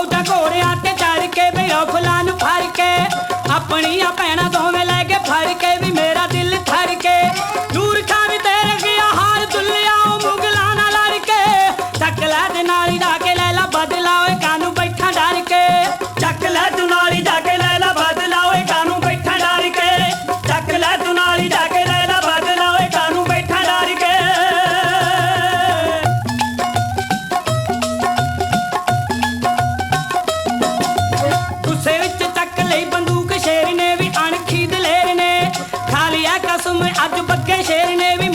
ਫੌਜਾਂ ਘੋੜਿਆਂ ਤੇ ਚੜ ਕੇ ਬਈ ਫੁਲਾਂ ਨੂੰ ਫੜ ਕੇ। ਆਪਣੀਆਂ ਭੈਣਾਂ ਦੋਵੇਂ तुम अज पक्के शेर ने भी